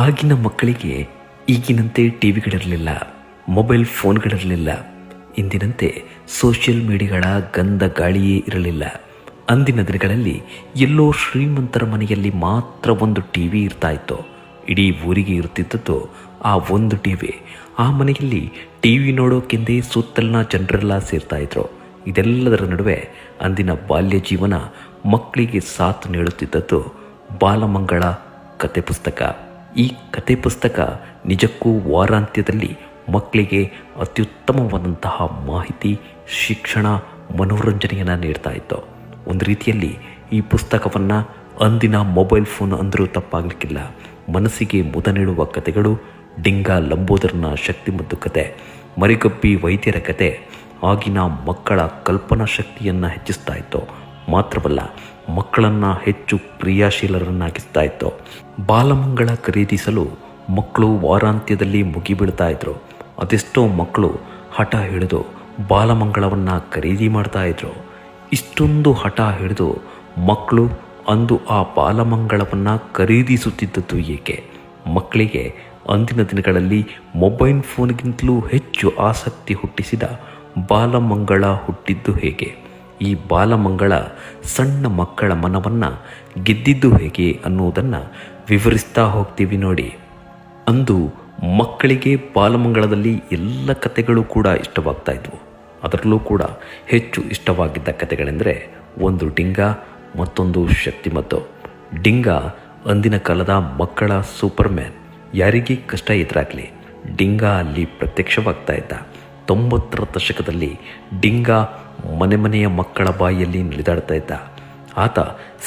ಆಗಿನ ಮಕ್ಕಳಿಗೆ ಈಗಿನಂತೆ ಟಿ ವಿಗಳಿರಲಿಲ್ಲ ಮೊಬೈಲ್ ಫೋನ್ಗಳಿರಲಿಲ್ಲ, ಇಂದಿನಂತೆ ಸೋಷಿಯಲ್ ಮೀಡಿಯಾಗಳ ಗಂಧ ಗಾಳಿಯೇ ಇರಲಿಲ್ಲ. ಅಂದಿನ ದಿನಗಳಲ್ಲಿ ಎಲ್ಲೋ ಶ್ರೀಮಂತರ ಮನೆಯಲ್ಲಿ ಮಾತ್ರ ಒಂದು ಟಿ ವಿ ಇರ್ತಾ ಇತ್ತು. ಇಡೀ ಊರಿಗೆ ಇರುತ್ತಿದ್ದದ್ದು ಆ ಒಂದು ಟಿ ವಿ ಆ ಮನೆಯಲ್ಲಿ ಟಿ ವಿ ನೋಡೋಕೆಂದೇ ಸುತ್ತಲಿನ ಜನರೆಲ್ಲ ಸೇರ್ತಾ ಇದ್ರು. ಇದೆಲ್ಲದರ ನಡುವೆ ಅಂದಿನ ಬಾಲ್ಯ ಜೀವನ ಮಕ್ಕಳಿಗೆ ಸಾಥ್ ನೀಡುತ್ತಿದ್ದದ್ದು ಬಾಲಮಂಗಳ ಕತೆ ಪುಸ್ತಕ. ಈ ಕತೆ ಪುಸ್ತಕ ನಿಜಕ್ಕೂ ವಾರಾಂತ್ಯದಲ್ಲಿ ಮಕ್ಕಳಿಗೆ ಅತ್ಯುತ್ತಮವಾದಂತಹ ಮಾಹಿತಿ, ಶಿಕ್ಷಣ, ಮನೋರಂಜನೆಯನ್ನು ನೀಡ್ತಾ ಇತ್ತು. ಒಂದು ರೀತಿಯಲ್ಲಿ ಈ ಪುಸ್ತಕವನ್ನು ಅಂದಿನ ಮೊಬೈಲ್ ಫೋನ್ ಅಂದರೂ ತಪ್ಪಾಗಲಿಕ್ಕಿಲ್ಲ. ಮನಸ್ಸಿಗೆ ಮುದ ನೀಡುವ ಕಥೆಗಳು, ಡಿಂಗ ಲಂಬೋದರನ ಶಕ್ತಿ ಮತ್ತು ಕತೆ ಮರಿಗಪ್ಪಿ ವೈದ್ಯರ ಕತೆ ಆಗಿನ ಮಕ್ಕಳ ಕಲ್ಪನಾ ಶಕ್ತಿಯನ್ನು ಹೆಚ್ಚಿಸ್ತಾ ಇತ್ತು. ಮಾತ್ರವಲ್ಲ, ಮಕ್ಕಳನ್ನು ಹೆಚ್ಚು ಕ್ರಿಯಾಶೀಲರನ್ನಾಗಿಸ್ತಾ ಇತ್ತು ಬಾಲಮಂಗಳ ಖರೀದಿಸಲು ಮಕ್ಕಳು ವಾರಾಂತ್ಯದಲ್ಲಿ ಮುಗಿಬೀಳ್ತಾ ಇದ್ರು ಅದೆಷ್ಟೋ ಮಕ್ಕಳು ಹಠ ಹಿಡಿದು ಬಾಲಮಂಗಳವನ್ನು ಖರೀದಿ ಮಾಡ್ತಾ ಇದ್ರು ಇಷ್ಟೊಂದು ಹಠ ಹಿಡಿದು ಮಕ್ಕಳು ಅಂದು ಆ ಬಾಲಮಂಗಳವನ್ನು ಖರೀದಿಸುತ್ತಿದ್ದದ್ದು ಏಕೆ? ಮಕ್ಕಳಿಗೆ ಅಂದಿನ ದಿನಗಳಲ್ಲಿ ಮೊಬೈಲ್ ಫೋನ್ಗಿಂತಲೂ ಹೆಚ್ಚು ಆಸಕ್ತಿ ಹುಟ್ಟಿಸಿದ ಬಾಲಮಂಗಳ ಹುಟ್ಟಿದ್ದು ಹೇಗೆ? ಈ ಬಾಲಮಂಗಳ ಸಣ್ಣ ಮಕ್ಕಳ ಮನವನ್ನು ಗೆದ್ದಿದ್ದು ಹೇಗೆ ಅನ್ನುವುದನ್ನು ವಿವರಿಸ್ತಾ ಹೋಗ್ತೀವಿ ನೋಡಿ. ಅಂದು ಮಕ್ಕಳಿಗೆ ಬಾಲಮಂಗಳದಲ್ಲಿ ಎಲ್ಲ ಕತೆಗಳು ಕೂಡ ಇಷ್ಟವಾಗ್ತಾ ಇದ್ವು. ಅದರಲ್ಲೂ ಕೂಡ ಹೆಚ್ಚು ಇಷ್ಟವಾಗಿದ್ದ ಕತೆಗಳೆಂದರೆ ಒಂದು ಡಿಂಗ, ಮತ್ತೊಂದು ಶಕ್ತಿಮತ್ತು ಡಿಂಗ ಅಂದಿನ ಕಾಲದ ಮಕ್ಕಳ ಸೂಪರ್ಮ್ಯಾನ್. ಯಾರಿಗೆ ಕಷ್ಟ ಎದುರಾಗಲಿ, ಡಿಂಗ ಅಲ್ಲಿ ಪ್ರತ್ಯಕ್ಷವಾಗ್ತಾ ಇದ್ದ. ತೊಂಬತ್ತರ ದಶಕದಲ್ಲಿ ಡಿಂಗ ಮನೆ ಮನೆಯ ಮಕ್ಕಳ ಬಾಯಿಯಲ್ಲಿ ನಡೆದಾಡ್ತಾ ಇದ್ದ. ಆತ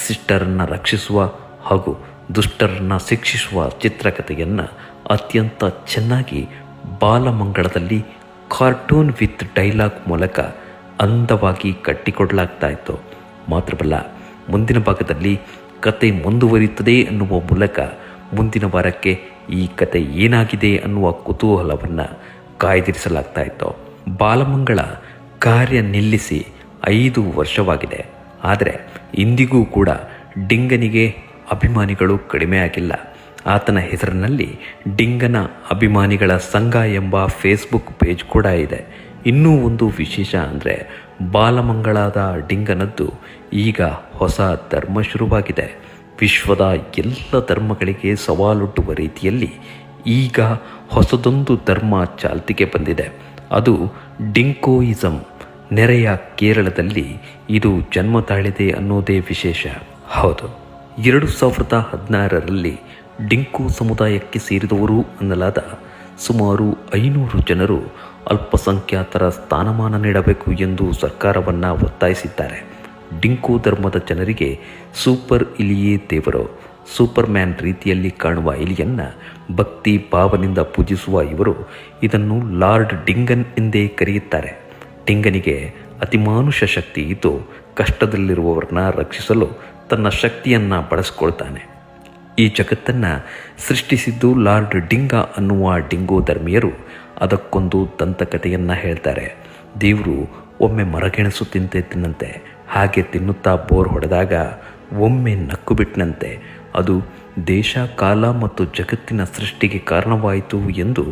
ಸಿಸ್ಟರನ್ನು ರಕ್ಷಿಸುವ ಹಾಗೂ ದುಷ್ಟರನ್ನು ಶಿಕ್ಷಿಸುವ ಚಿತ್ರಕಥೆಯನ್ನು ಅತ್ಯಂತ ಚೆನ್ನಾಗಿ ಬಾಲಮಂಗಳದಲ್ಲಿ ಕಾರ್ಟೂನ್ ವಿತ್ ಡೈಲಾಗ್ ಮೂಲಕ ಅಂದವಾಗಿ ಕಟ್ಟಿಕೊಡಲಾಗ್ತಾ ಇತ್ತು. ಮಾತ್ರವಲ್ಲ, ಮುಂದಿನ ಭಾಗದಲ್ಲಿ ಕತೆ ಮುಂದುವರಿಯುತ್ತದೆ ಅನ್ನುವ ಮೂಲಕ ಮುಂದಿನ ವಾರಕ್ಕೆ ಈ ಕತೆ ಏನಾಗಿದೆ ಅನ್ನುವ ಕುತೂಹಲವನ್ನು ಕಾಯ್ದಿರಿಸಲಾಗ್ತಾ ಇತ್ತು. ಬಾಲಮಂಗಳ ಕಾರ್ಯ ನಿಲ್ಲಿಸಿ ಐದು ವರ್ಷವಾಗಿದೆ. ಆದರೆ ಇಂದಿಗೂ ಕೂಡ ಡಿಂಗನಿಗೆ ಅಭಿಮಾನಿಗಳು ಕಡಿಮೆ ಆಗಿಲ್ಲ. ಆತನ ಹೆಸರಿನಲ್ಲಿ ಡಿಂಗನ ಅಭಿಮಾನಿಗಳ ಸಂಘ ಎಂಬ ಫೇಸ್ಬುಕ್ ಪೇಜ್ ಕೂಡ ಇದೆ. ಇನ್ನೂ ಒಂದು ವಿಶೇಷ ಅಂದರೆ ಬಾಲಮಂಗಳಾದ ಡಿಂಗನದ್ದು ಈಗ ಹೊಸ ಧರ್ಮ ಶುರುವಾಗಿದೆ. ವಿಶ್ವದ ಎಲ್ಲ ಧರ್ಮಗಳಿಗೆ ಸವಾಲೊಡ್ಡುವ ರೀತಿಯಲ್ಲಿ ಈಗ ಹೊಸದೊಂದು ಧರ್ಮ ಚಾಲ್ತಿಗೆ ಬಂದಿದೆ. ಅದು ಡಿಂಕೋಯಿಸಂ, ನೆರೆಯ ಕೇರಳದಲ್ಲಿ ಇದು ಜನ್ಮ ತಾಳಿದೆ ಅನ್ನೋದೇ ವಿಶೇಷ. ಹೌದು, ಎರಡು ಸಾವಿರದ ಹದಿನಾರರಲ್ಲಿ ಡಿಂಕು ಸಮುದಾಯಕ್ಕೆ ಸೇರಿದವರು ಅನ್ನಲಾದ ಸುಮಾರು ಐನೂರು ಜನರು ಅಲ್ಪಸಂಖ್ಯಾತರ ಸ್ಥಾನಮಾನ ನೀಡಬೇಕು ಎಂದು ಸರ್ಕಾರವನ್ನು ಒತ್ತಾಯಿಸಿದ್ದಾರೆ. ಡಿಂಕು ಧರ್ಮದ ಜನರಿಗೆ ಸೂಪರ್ ಇಲಿಯೇ ದೇವರು ಸೂಪರ್ ಮ್ಯಾನ್ ರೀತಿಯಲ್ಲಿ ಕಾಣುವ ಇಲಿಯನ್ನು ಭಕ್ತಿ ಭಾವನಿಂದ ಪೂಜಿಸುವ ಇವರು ಇದನ್ನು ಲಾರ್ಡ್ ಡಿಂಗನ್ ಎಂದೇ ಕರೆಯುತ್ತಾರೆ. ಡಿಂಗನಿಗೆ ಅತಿಮಾನುಷ ಶಕ್ತಿ ಇದ್ದು ಕಷ್ಟದಲ್ಲಿರುವವರನ್ನ ರಕ್ಷಿಸಲು ತನ್ನ ಶಕ್ತಿಯನ್ನು ಬಳಸ್ಕೊಳ್ತಾನೆ. ಈ ಜಗತ್ತನ್ನು ಸೃಷ್ಟಿಸಿದ್ದು ಲಾರ್ಡ್ ಡಿಂಗ ಅನ್ನುವ ಡಿಂಗೋ ಧರ್ಮೀಯರು ಅದಕ್ಕೊಂದು ದಂತಕಥೆಯನ್ನು ಹೇಳ್ತಾರೆ. ದೇವರು ಒಮ್ಮೆ ಮರಗೆಣಸು ತಿಂತೆ ಹಾಗೆ ತಿನ್ನುತ್ತಾ ಬೋರ್ ಹೊಡೆದಾಗ ಒಮ್ಮೆ ನಕ್ಕು ಬಿಟ್ಟನಂತೆ ಅದು ದೇಶ, ಕಾಲ ಮತ್ತು ಜಗತ್ತಿನ ಸೃಷ್ಟಿಗೆ ಕಾರಣವಾಯಿತು ಎಂದು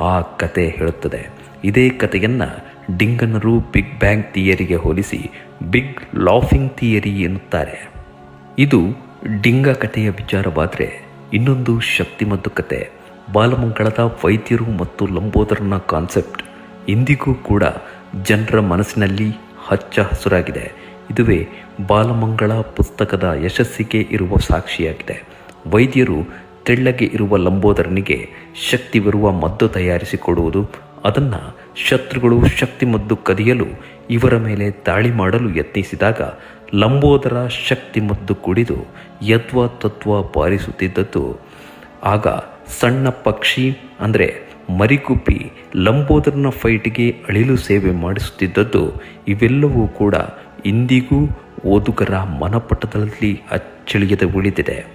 ಆ ಕತೆ ಹೇಳುತ್ತದೆ. ಇದೇ ಕಥೆಯನ್ನು ಡಿಂಗನರು ಬಿಗ್ ಬ್ಯಾಂಗ್ ಥಿಯರಿಗೆ ಹೋಲಿಸಿ ಬಿಗ್ ಲಾಫಿಂಗ್ ಥಿಯರಿ ಎನ್ನುತ್ತಾರೆ. ಇದು ಡಿಂಗ ಕಥೆಯ ವಿಚಾರವಾದರೆ ಇನ್ನೊಂದು ಶಕ್ತಿಮದ್ದು ಕತೆ. ಬಾಲಮಂಗಳದ ವೈದ್ಯರು ಮತ್ತು ಲಂಬೋದರನ ಕಾನ್ಸೆಪ್ಟ್ ಇಂದಿಗೂ ಕೂಡ ಜನರ ಮನಸ್ಸಿನಲ್ಲಿ ಹಚ್ಚ ಹಸುರಾಗಿದೆ. ಇದುವೇ ಬಾಲಮಂಗಳ ಪುಸ್ತಕದ ಯಶಸ್ಸಿಗೆ ಇರುವ ಸಾಕ್ಷಿಯಾಗಿದೆ. ವೈದ್ಯರು ತೆಳ್ಳಗೆ ಇರುವ ಲಂಬೋದರನಿಗೆ ಶಕ್ತಿ ಬರುವ ಮದ್ದು ತಯಾರಿಸಿಕೊಡುವುದು, ಅದನ್ನು ಶತ್ರುಗಳು ಶಕ್ತಿ ಮದ್ದು ಕದಿಯಲು ಇವರ ಮೇಲೆ ದಾಳಿ ಮಾಡಲು ಯತ್ನಿಸಿದಾಗ ಲಂಬೋದರ ಶಕ್ತಿ ಮದ್ದು ಕುಡಿದು ಯತ್ವ ತತ್ವ ಪಾಲಿಸುತ್ತಿದ್ದದ್ದು. ಆಗ ಸಣ್ಣ ಪಕ್ಷಿ ಅಂದರೆ ಮರಿಗುಪ್ಪಿ ಲಂಬೋದರನ ಫೈಟ್ಗೆ ಅಳಿಲು ಸೇವೆ ಮಾಡಿಸುತ್ತಿದ್ದದ್ದು, ಇವೆಲ್ಲವೂ ಕೂಡ ಇಂದಿಗೂ ಓದುಗರ ಮನಪಟದಲ್ಲಿ ಅಚ್ಚಳಿಯದೆ ಉಳಿದಿದೆ.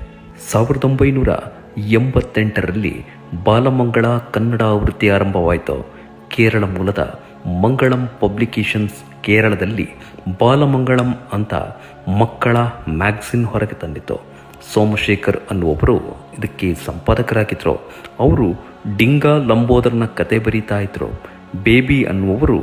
ಸಾವಿರದ ಒಂಬೈನೂರ ಎಂಬತ್ತೆಂಟರಲ್ಲಿ ಬಾಲಮಂಗಳ ಕನ್ನಡ ಆವೃತ್ತಿ ಆರಂಭವಾಯಿತು. ಕೇರಳ ಮೂಲದ ಮಂಗಳಂ ಪಬ್ಲಿಕೇಶನ್ಸ್ ಕೇರಳದಲ್ಲಿ ಬಾಲಮಂಗಳಂ ಅಂತ ಮಕ್ಕಳ ಮ್ಯಾಗ್ಝಿನ್ ಹೊರಗೆ ತಂದಿತು ಸೋಮಶೇಖರ್ ಅನ್ನುವವರು ಇದಕ್ಕೆ ಸಂಪಾದಕರಾಗಿದ್ದರು ಅವರು ಡಿಂಗಾ ಲಂಬೋದರನ ಕತೆ ಬರೀತಾ ಇದ್ರು. ಬೇಬಿ ಅನ್ನುವವರು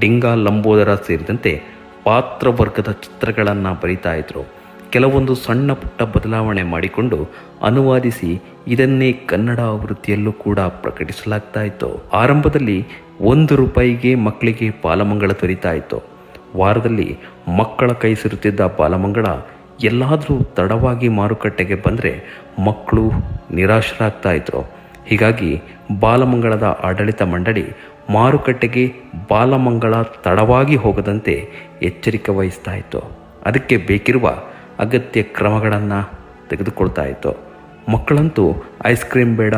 ಡಿಂಗಾ ಲಂಬೋದರ ಸೇರಿದಂತೆ ಪಾತ್ರವರ್ಗದ ಚಿತ್ರಗಳನ್ನು ಬರಿತಾ ಇದ್ರು. ಕೆಲವೊಂದು ಸಣ್ಣ ಪುಟ್ಟ ಬದಲಾವಣೆ ಮಾಡಿಕೊಂಡು ಅನುವಾದಿಸಿ ಇದನ್ನೇ ಕನ್ನಡ ಆವೃತ್ತಿಯಲ್ಲೂ ಕೂಡ ಪ್ರಕಟಿಸಲಾಗ್ತಾ ಇತ್ತು. ಆರಂಭದಲ್ಲಿ ಒಂದು ರೂಪಾಯಿಗೆ ಮಕ್ಕಳಿಗೆ ಬಾಲಮಂಗಳ ದೊರೀತಾ ಇತ್ತು. ವಾರದಲ್ಲಿ ಮಕ್ಕಳ ಕೈ ಸಿರುತ್ತಿದ್ದ ಬಾಲಮಂಗಳ ಎಲ್ಲಾದರೂ ತಡವಾಗಿ ಮಾರುಕಟ್ಟೆಗೆ ಬಂದರೆ ಮಕ್ಕಳು ನಿರಾಶರಾಗ್ತಾ ಇದ್ರು. ಹೀಗಾಗಿ ಬಾಲಮಂಗಳದ ಆಡಳಿತ ಮಂಡಳಿ ಮಾರುಕಟ್ಟೆಗೆ ಬಾಲಮಂಗಳ ತಡವಾಗಿ ಹೋಗದಂತೆ ಎಚ್ಚರಿಕೆ ವಹಿಸ್ತಾ ಇತ್ತು ಅದಕ್ಕೆ ಬೇಕಿರುವ ಅಗತ್ಯ ಕ್ರಮಗಳನ್ನು ತೆಗೆದುಕೊಳ್ತಾ ಇತ್ತು ಮಕ್ಕಳಂತೂ ಐಸ್ ಕ್ರೀಮ್ ಬೇಡ,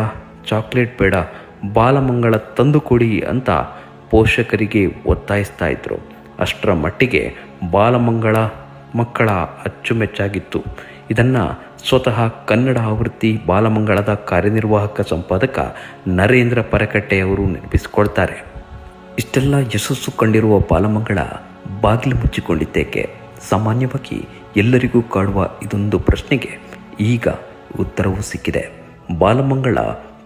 ಚಾಕ್ಲೇಟ್ ಬೇಡ, ಬಾಲಮಂಗಳ ತಂದು ಕೊಡಿ ಅಂತ ಪೋಷಕರಿಗೆ ಒತ್ತಾಯಿಸ್ತಾ ಇದ್ರು ಅಷ್ಟರ ಮಟ್ಟಿಗೆ ಬಾಲಮಂಗಳ ಮಕ್ಕಳ ಅಚ್ಚುಮೆಚ್ಚಾಗಿತ್ತು. ಇದನ್ನು ಸ್ವತಃ ಕನ್ನಡ ಆವೃತ್ತಿ ಬಾಲಮಂಗಳದ ಕಾರ್ಯನಿರ್ವಾಹಕ ಸಂಪಾದಕ ನರೇಂದ್ರ ಪರಕಟ್ಟೆಯವರು ನೆನಪಿಸಿಕೊಳ್ತಾರೆ. ಇಷ್ಟೆಲ್ಲ ಯಶಸ್ಸು ಕಂಡಿರುವ ಬಾಲಮಂಗಳ ಬಾಗಿಲು ಮುಚ್ಚಿಕೊಂಡಿದ್ದೇಕೆ? ಸಾಮಾನ್ಯವಾಗಿ ಎಲ್ಲರಿಗೂ ಕಾಡುವ ಇದೊಂದು ಪ್ರಶ್ನೆಗೆ ಈಗ ಉತ್ತರವೂ ಸಿಕ್ಕಿದೆ. ಬಾಲಮಂಗಳ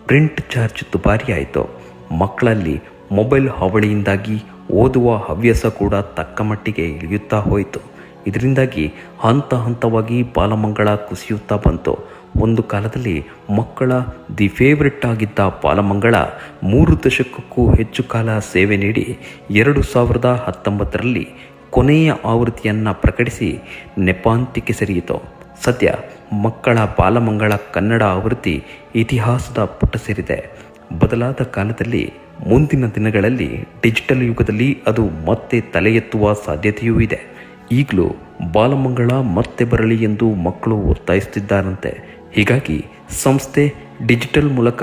ಪ್ರಿಂಟ್ ಚಾರ್ಜ್ ದುಬಾರಿಯಾಯಿತು. ಮಕ್ಕಳಲ್ಲಿ ಮೊಬೈಲ್ ಹಾವಳಿಯಿಂದಾಗಿ ಓದುವ ಹವ್ಯಾಸ ಕೂಡ ತಕ್ಕ ಮಟ್ಟಿಗೆ ಇಳಿಯುತ್ತಾ ಹೋಯಿತು. ಇದರಿಂದಾಗಿ ಹಂತ ಹಂತವಾಗಿ ಬಾಲಮಂಗಳ ಕುಸಿಯುತ್ತಾ ಬಂತು. ಒಂದು ಕಾಲದಲ್ಲಿ ಮಕ್ಕಳ ದಿ ಫೇವ್ರೆಟ್ ಆಗಿದ್ದ ಬಾಲಮಂಗಳ ಮೂರು ದಶಕಕ್ಕೂ ಹೆಚ್ಚು ಕಾಲ ಸೇವೆ ನೀಡಿ ಎರಡು ಸಾವಿರದ ಹತ್ತೊಂಬತ್ತರಲ್ಲಿ ಕೊನೆಯ ಆವೃತ್ತಿಯನ್ನು ಪ್ರಕಟಿಸಿ ನೆಪಾಂತಿಕೆ ಸರಿಯಿತು. ಸದ್ಯ ಮಕ್ಕಳ ಬಾಲಮಂಗಳ ಕನ್ನಡ ಆವೃತ್ತಿ ಇತಿಹಾಸದ ಪುಟ ಸೇರಿದೆ. ಬದಲಾದ ಕಾಲದಲ್ಲಿ ಮುಂದಿನ ದಿನಗಳಲ್ಲಿ ಡಿಜಿಟಲ್ ಯುಗದಲ್ಲಿ ಅದು ಮತ್ತೆ ತಲೆ ಎತ್ತುವ ಸಾಧ್ಯತೆಯೂ ಇದೆ. ಈಗಲೂ ಬಾಲಮಂಗಳ ಮತ್ತೆ ಬರಲಿ ಎಂದು ಮಕ್ಕಳು ಒತ್ತಾಯಿಸುತ್ತಿದ್ದಾರಂತೆ. ಹೀಗಾಗಿ ಸಂಸ್ಥೆ ಡಿಜಿಟಲ್ ಮೂಲಕ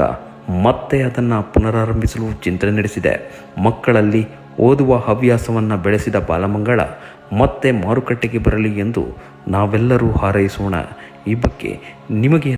ಮತ್ತೆ ಅದನ್ನು ಪುನರಾರಂಭಿಸಲು ಚಿಂತನೆ ನಡೆಸಿದೆ. ಮಕ್ಕಳಲ್ಲಿ ಓದುವ ಹವ್ಯಾಸವನ್ನು ಬೆಳೆಸಿದ ಬಾಲಮಂಗಳ ಮತ್ತೆ ಮಾರುಕಟ್ಟೆಗೆ ಬರಲಿ ಎಂದು ನಾವೆಲ್ಲರೂ ಹಾರೈಸೋಣ. ಈ ಬಗ್ಗೆ ನಿಮಗೆ